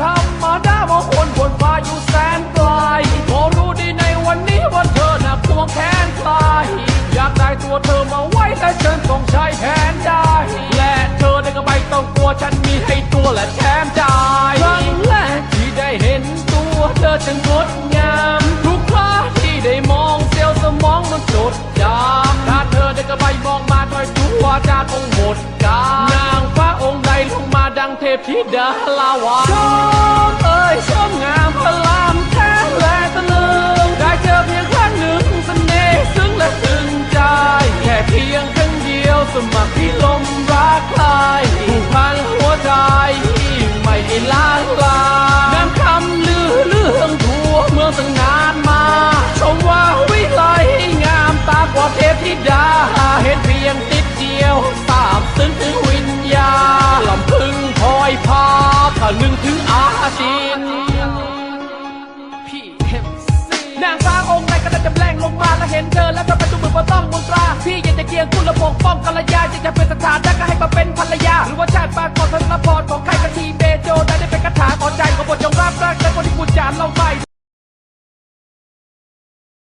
ธรรมดามองคนบนฟ้าอยู่แสนไกลพอรู้ดีในวันนี้ว่าเธอน่ะควงแขนใครอยากได้ตัวเธอมาไว้แต่ฉันต้องใช้แทนได้ และเธอได้ก็ไม่ต้องกลัวฉันมีให้ตัวและแถมใจครั้งแรกที่ได้เห็นตัวเธอจึงงดงาม พธิดาลาวาชมเอ้ยชมงามพลาถ้านึงถึงอาจินพี่เอ็มซีนางฟ้าองค์ไหนก็ได้จำแรงลงมาแล้วเห็นเธอแล้วก็เป็นตัวมือบ่ต้องมนตรา พี่อยากจะเกียงคุณและปกป้องกัลยาอยากจะเป็นสถานะก็ให้มาเป็นภรรยา หรือว่าชาติปากก่อนธนพร